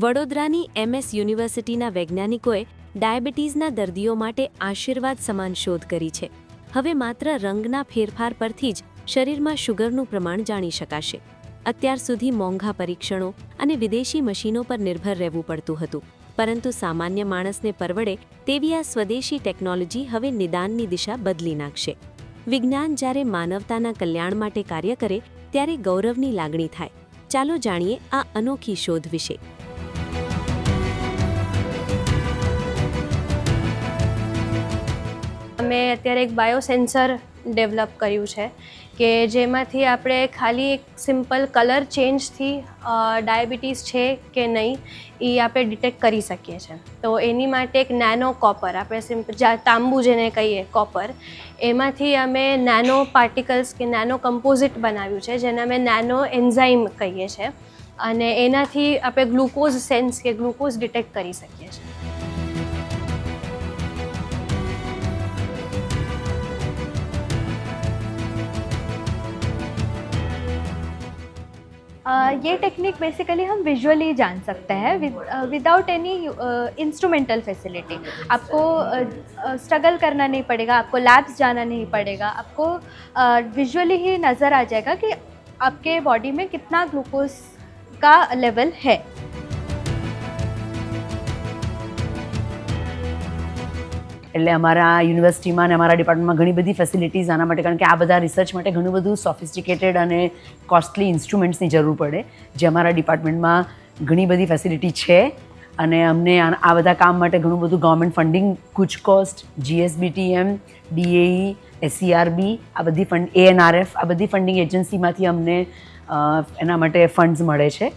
વડોદરાની એમએસ યુનિવર્સિટીના વૈજ્ઞાનિકોએ ડાયાબિટીસના દર્દીઓ માટે આશીર્વાદ સમાન શોધ કરી છે. હવે માત્ર રંગના ફેરફાર પરથી જ શરીરમાં શુગરનું પ્રમાણ જાણી શકાશે. અત્યાર સુધી મોંઘા પરીક્ષણો અને વિદેશી મશીનો પર નિર્ભર રહેવું પડતું હતું. પરંતુ સામાન્ય માણસને પરવડે તેવી આ સ્વદેશી ટેકનોલોજી હવે નિદાનની દિશા બદલી નાખશે. વિજ્ઞાન જ્યારે માનવતાના કલ્યાણ માટે કાર્ય કરે, ત્યારે ગૌરવની લાગણી થાય. ચાલો જાણીએ આ અનોખી શોધ વિશે. અમે અત્યારે એક બાયોસેન્સર ડેવલપ કર્યું છે કે જેમાંથી આપણે ખાલી એક સિમ્પલ કલર ચેન્જથી ડાયાબિટીસ છે કે નહીં, એ આપણે ડિટેક્ટ કરી શકીએ છીએ તો એની માટે એક નેનો કોપર, આપણે સિમ્પલ તાંબુ જેને કહીએ, કોપર, એમાંથી અમે નેનો પાર્ટિકલ્સ કે નેનો કમ્પોઝિટ બનાવ્યું છે, જેને અમે નેનો એન્ઝાઇમ કહીએ છીએ અને એનાથી આપણે ગ્લુકોઝ સેન્સ કે ગ્લુકોઝ ડિટેક્ટ કરી શકીએ છીએ. ये टेक्निक बेसिकली हम विजुअली जान सकते हैं विदाउट एनी इंस्ट्रूमेंटल फैसिलिटी आपको स्ट्रगल uh, करना नहीं पड़ेगा आपको लैब्स जाना नहीं पड़ेगा आपको विजुअली uh, ही नज़र आ जाएगा कि आपके बॉडी में कितना ग्लूकोज का लेवल है। એટલે અમારા યુનિવર્સિટીમાં અને અમારા ડિપાર્ટમેન્ટમાં ઘણી બધી ફેસિલિટીઝ આના માટે, કારણ કે આ બધા રિસર્ચ માટે ઘણું બધું સોફિસ્ટિકેટેડ અને કોસ્ટલી ઇન્સ્ટ્રુમેન્ટ્સની જરૂર પડે, જે અમારા ડિપાર્ટમેન્ટમાં ઘણી બધી ફેસિલિટી છે. અને અમને આ બધા કામ માટે ઘણું બધું ગવર્મેન્ટ ફંડિંગ કુચ કોસ્ટ જીએસબીટીએમ ડીએઈ એસસીઆરબી આ બધી ફંડ એએનઆરએફ આ બધી ફંડિંગ એજન્સીમાંથી અમને એના માટે ફંડ્સ મળે છે.